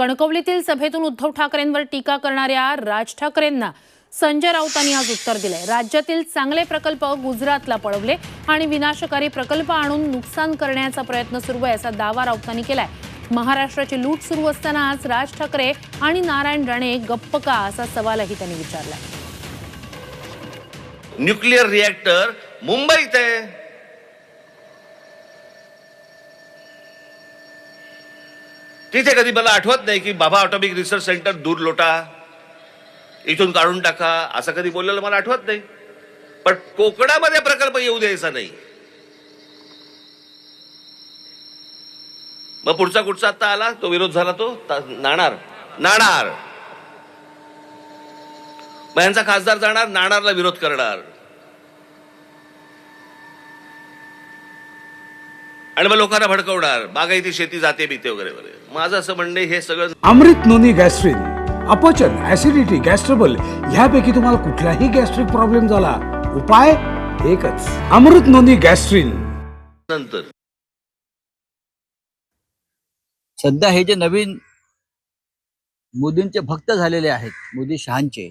कणकवलीतील सभेतून उद्धव ठाकरेंवर टीका करणाऱ्या राज ठाकरेंना संजय राऊतांनी आज उत्तर दिले राज्यातील चांगले प्रकल्प गुजरातला पळवले आणि विनाशकारी प्रकल्प आणून नुकसान करण्याचा प्रयत्न सुरू आहे असा दावा राऊतांनी केलाय. महाराष्ट्राची लूट सुरू असताना आज राज ठाकरे आणि नारायण राणे गप्प का असा सवालही त्यांनी विचारलाय. न्यूक्लिअर रिॲक्टर मुंबईत आहे. तिथे कधी मला आठवत नाही की बाबा ऑटोमिक रिसर्च सेंटर दूर लोटा इथून काढून टाका असं कधी बोललेलं मला आठवत नाही. पण कोकणामध्ये प्रकल्प येऊ द्यायचा नाही. मग पुढचा कुठचा आता आला? तो विरोध झाला तो नाणार. नाणार. मग यांचा खासदार जाणार नाणारला विरोध करणार. आणि मग लोकांना भडकवणार. बागायती शेती जाते बिते वगैरे वगैरे. माझं असं म्हणणे हे सगळं अमृत नोनी गॅस्ट्रिन अपचन ऍसिडिटी गॅस्ट्रबल ह्यापैकी तुम्हाला कुठलाही गॅस्ट्रिक प्रॉब्लेम झाला उपाय एकच. Amrut Noni Gastrin. नंतर. सध्या हे जे नवीन मोदींचे भक्त झालेले आहेत मोदी शहांचे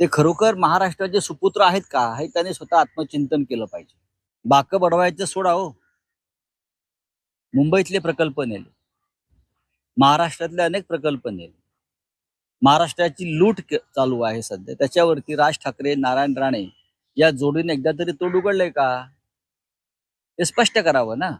ते खरोखर महाराष्ट्राचे सुपुत्र आहेत का हे त्याने स्वतः आत्मचिंतन केलं पाहिजे. बाक बडवायचं सोडा हो. मुंबईतले प्रकल्प नेले. महाराष्ट्रातले अनेक प्रकल्प नेले. महाराष्ट्राची लूट चालू आहे सध्या. त्याच्यावरती राज ठाकरे नारायण राणे या जोडीने एकदा तरी तोड उघडलंय का? ते स्पष्ट करावं ना.